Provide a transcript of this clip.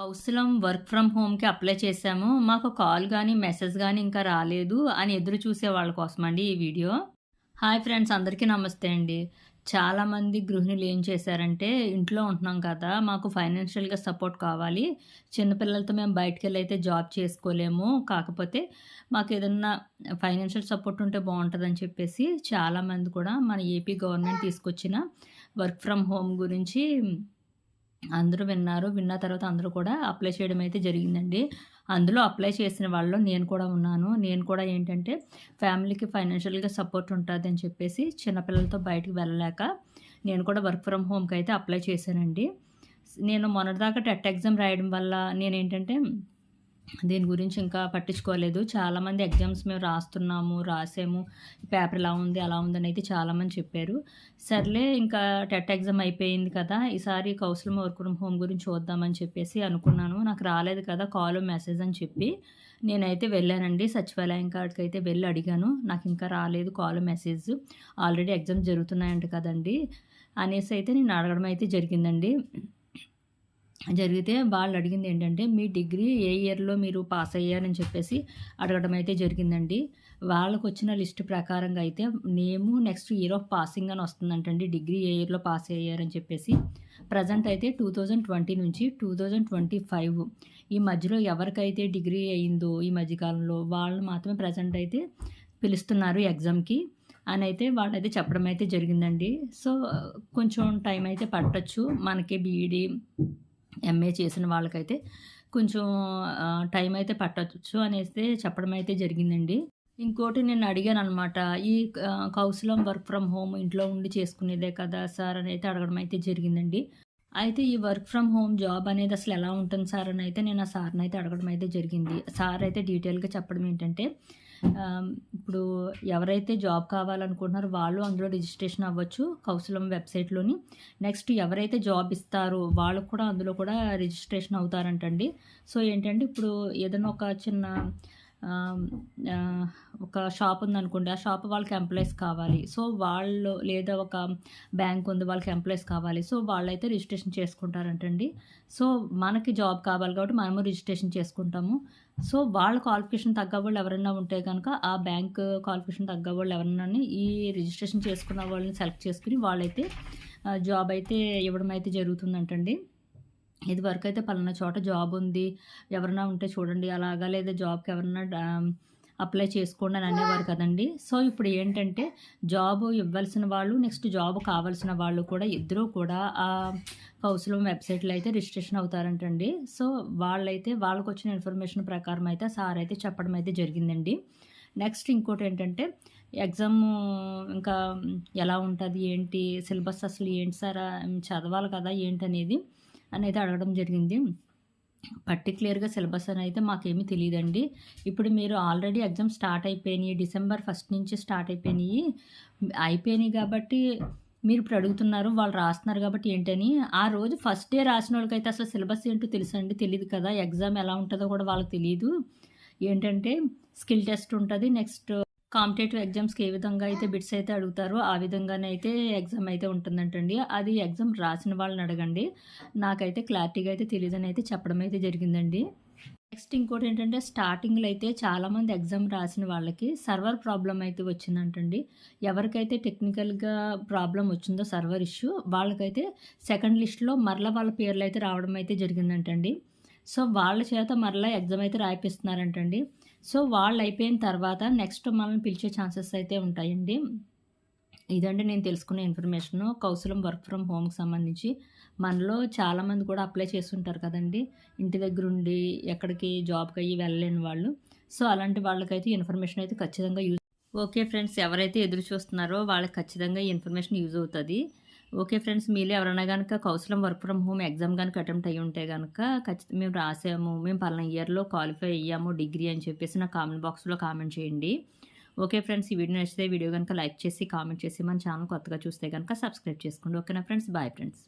హౌస్లో work from హోమ్కి apply చేశాము. మాకు కాల్ కానీ మెసేజ్ కానీ ఇంకా రాలేదు అని ఎదురు చూసే వాళ్ళ కోసం అండి ఈ వీడియో. హాయ్ ఫ్రెండ్స్ అందరికీ నమస్తే అండి. చాలామంది గృహిణులు ఏం చేశారంటే ఇంట్లో ఉంటున్నాం కదా మాకు ఫైనాన్షియల్గా సపోర్ట్ కావాలి. చిన్నపిల్లలతో మేము బయటకు వెళ్ళి అయితే జాబ్ చేసుకోలేము. కాకపోతే మాకు ఏదన్నా ఫైనాన్షియల్ సపోర్ట్ ఉంటే బాగుంటుందని చెప్పేసి చాలామంది కూడా మన ఏపీ గవర్నమెంట్ తీసుకొచ్చిన వర్క్ ఫ్రమ్ హోమ్ గురించి అందరూ విన్నారు. విన్న తర్వాత అందరూ కూడా అప్లై చేయడం అయితే జరిగిందండి. అందులో అప్లై చేసిన వాళ్ళు నేను కూడా ఉన్నాను. నేను కూడా ఏంటంటే ఫ్యామిలీకి ఫైనాన్షియల్గా సపోర్ట్ ఉంటుంది అని చెప్పేసి చిన్నపిల్లలతో బయటకు వెళ్ళలేక నేను కూడా వర్క్ ఫ్రమ్ హోమ్కి అయితే అప్లై చేశానండి. నేను మొన్నటిదాకా టెట్ ఎగ్జామ్ రాయడం వల్ల నేను ఏంటంటే దీని గురించి ఇంకా పట్టించుకోలేదు. చాలామంది ఎగ్జామ్స్ మేము రాస్తున్నాము రాసాము. పేపర్ ఇలా ఉంది అలా ఉందని అయితే చాలామంది చెప్పారు. సర్లే ఇంకా టెట్ ఎగ్జామ్ అయిపోయింది కదా ఈసారి కౌశలం వర్క్ హోమ్ గురించి చూద్దామని చెప్పేసి అనుకున్నాను. నాకు రాలేదు కదా కాల్ మెసేజ్ అని చెప్పి నేనైతే వెళ్ళానండి. సచివాలయం కాడికి అయితే వెళ్ళి అడిగాను. నాకు ఇంకా రాలేదు కాల్ మెసేజ్. ఆల్రెడీ ఎగ్జామ్ జరుగుతున్నాయంట కదండి అనేసి అయితే నేను అడగడం అయితే జరిగిందండి. జరిగితే వాళ్ళు అడిగింది ఏంటంటే మీ డిగ్రీ ఏ ఇయర్లో మీరు పాస్ అయ్యారని చెప్పేసి అడగడం అయితే జరిగిందండి. వాళ్ళకు వచ్చిన లిస్ట్ ప్రకారంగా అయితే name next year of passing అని వస్తుందంటండి. డిగ్రీ ఏ ఇయర్లో పాస్ అయ్యారని చెప్పేసి ప్రజెంట్ అయితే టూ థౌజండ్ ట్వంటీ నుంచి టూ థౌజండ్ ట్వంటీ ఫైవ్. ఈ మధ్యలో ఎవరికైతే డిగ్రీ అయిందో ఈ మధ్యకాలంలో వాళ్ళు మాత్రమే ప్రజెంట్ అయితే పిలుస్తున్నారు ఎగ్జామ్కి అని అయితే వాళ్ళైతే చెప్పడం అయితే జరిగిందండి. సో కొంచెం టైం అయితే పట్టచ్చు. మనకి బీఈడి ఎంఏ చేసిన వాళ్ళకైతే కొంచెం టైం అయితే పట్టవచ్చు అనేసి చెప్పడం అయితే జరిగిందండి. ఇంకోటి నేను అడిగాను అనమాట ఈ కౌశలం వర్క్ ఫ్రమ్ హోమ్ ఇంట్లో ఉండి చేసుకునేదే కదా సార్ అని అయితే అడగడం అయితే జరిగిందండి. అయితే ఈ వర్క్ ఫ్రమ్ హోమ్ జాబ్ అనేది అసలు ఎలా ఉంటుంది సార్ అని అయితే నేను ఆ సార్ని అయితే అడగడం అయితే జరిగింది. సార్ అయితే డీటెయిల్గా చెప్పడం ఏంటంటే ఇప్పుడు ఎవరైతే జాబ్ కావాలనుకుంటున్నారో వాళ్ళు అందులో రిజిస్ట్రేషన్ అవ్వచ్చు కౌశలం వెబ్సైట్లోని. నెక్స్ట్ ఎవరైతే జాబ్ ఇస్తారో వాళ్ళు కూడా అందులో కూడా రిజిస్ట్రేషన్ అవుతారంటండి. సో ఏంటంటే ఇప్పుడు ఏదైనా ఒక చిన్న ఒక షాప్ ఉందనుకోండి ఆ షాప్ వాళ్ళకి ఎంప్లాయీస్ కావాలి. సో వాళ్ళు లేదా ఒక బ్యాంక్ ఉంది వాళ్ళకి ఎంప్లాయీస్ కావాలి. సో వాళ్ళైతే రిజిస్ట్రేషన్ చేసుకుంటారంటండి. సో మనకి జాబ్ కావాలి కాబట్టి మనము రిజిస్ట్రేషన్ చేసుకుంటాము. సో వాళ్ళ క్వాలిఫికేషన్ తగ్గ వాళ్ళు ఎవరైనా ఉంటే కనుక ఆ బ్యాంక్ క్వాలిఫికేషన్ తగ్గ వాళ్ళు ఎవరైనా ఈ రిజిస్ట్రేషన్ చేసుకున్న వాళ్ళని సెలెక్ట్ చేసుకుని వాళ్ళైతే జాబ్ అయితే ఇవ్వడం అయితే జరుగుతుందంటండి. ఇది వరకు అయితే పలానా చోట జాబ్ ఉంది. ఎవరైనా ఉంటే చూడండి. అలాగా లేదా జాబ్కి ఎవరన్నా అప్లై చేసుకోండి అని అనేవారు కదండి. సో ఇప్పుడు ఏంటంటే జాబ్ ఇవ్వాల్సిన వాళ్ళు నెక్స్ట్ జాబ్ కావాల్సిన వాళ్ళు కూడా ఇద్దరూ కూడా ఆ కౌశలం వెబ్సైట్లో అయితే రిజిస్ట్రేషన్ అవుతారంటండి. సో వాళ్ళైతే వాళ్ళకు వచ్చిన ఇన్ఫర్మేషన్ ప్రకారం అయితే సార్ అయితే చెప్పడం అయితే జరిగిందండి. నెక్స్ట్ ఇంకోటి ఏంటంటే ఎగ్జామ్ ఇంకా ఎలా ఉంటుంది? ఏంటి? సిలబస్ అసలు ఏంటి సార్? చదవాలి కదా? ఏంటి అనేది అనేది అడగడం జరిగింది. పర్టికులర్గా సిలబస్ అని అయితే మాకేమీ తెలియదండి ఇప్పుడు మీరు ఆల్రెడీ ఎగ్జామ్ స్టార్ట్ అయిపోయినాయి. డిసెంబర్ ఫస్ట్ నుంచి స్టార్ట్ అయిపోయినాయి. అయిపోయినాయి కాబట్టి మీరు ఇప్పుడు అడుగుతున్నారు వాళ్ళు రాస్తున్నారు కాబట్టి ఏంటని. ఆ రోజు ఫస్ట్ డే రాసిన వాళ్ళకైతే అసలు సిలబస్ ఏంటో తెలుసండి తెలియదు కదా. ఎగ్జామ్ ఎలా ఉంటుందో కూడా వాళ్ళకి తెలియదు ఏంటంటే స్కిల్ టెస్ట్ ఉంటుంది నెక్స్ట్ కాంపిటేటివ్ ఎగ్జామ్స్కి ఏ విధంగా అయితే బిట్స్ అయితే అడుగుతారో ఆ విధంగానే అయితే ఎగ్జామ్ అయితే ఉంటుందంటండి. అది ఎగ్జామ్ రాసిన వాళ్ళని అడగండి. నాకైతే క్లారిటీగా అయితే తెలియదని అయితే చెప్పడం అయితే జరిగిందండి. నెక్స్ట్ ఇంకోటి ఏంటంటే స్టార్టింగ్లో అయితే చాలామంది ఎగ్జామ్ రాసిన వాళ్ళకి సర్వర్ ప్రాబ్లం అయితే వచ్చిందంటండి. ఎవరికైతే టెక్నికల్గా ప్రాబ్లం వచ్చిందో సర్వర్ ఇష్యూ వాళ్ళకైతే సెకండ్ లిస్ట్లో మరలా వాళ్ళ పేర్లు అయితే రావడం అయితే జరిగిందంటండి. సో వాళ్ళ చేత మరలా ఎగ్జామ్ అయితే రాయిపిస్తున్నారంటండి. సో వాళ్ళు అయిపోయిన తర్వాత నెక్స్ట్ మనల్ని పిలిచే ఛాన్సెస్ అయితే ఉంటాయండి. ఇదండి నేను తెలుసుకునే ఇన్ఫర్మేషను. కౌశలం వర్క్ ఫ్రమ్ హోమ్కి సంబంధించి మనలో చాలామంది కూడా అప్లై చేస్తుంటారు కదండి. ఇంటి దగ్గర ఉండి ఎక్కడికి జాబ్కి అయ్యి వెళ్ళలేని వాళ్ళు. సో అలాంటి వాళ్ళకైతే ఇన్ఫర్మేషన్ అయితే ఖచ్చితంగా యూజ్ ఓకే ఫ్రెండ్స్ ఎవరైతే ఎదురు చూస్తున్నారో వాళ్ళకి ఖచ్చితంగా ఈ ఇన్ఫర్మేషన్ యూజ్ అవుతుంది. ఓకే ఫ్రెండ్స్ మీలో ఎవరైనా కనుక Kaushalam work from home exam కనుక అటెంప్ట్ అయ్యి ఉంటే కనుక ఖచ్చితంగా మేము రాసాము మేము పలానా ఇయర్లో క్వాలిఫై అయ్యాము డిగ్రీ అని చెప్పేసి నా కామెంట్ బాక్స్లో కామెంట్ చేయండి. ఓకే ఫ్రెండ్స్ ఈ వీడియో నచ్చితే వీడియో కనుక లైక్ చేసి కామెంట్ చేసి మన ఛానల్ కొత్తగా చూస్తే కనుక సబ్స్క్రైబ్ చేసుకోండి. ఓకేనా ఫ్రెండ్స్ బాయ్ ఫ్రెండ్స్.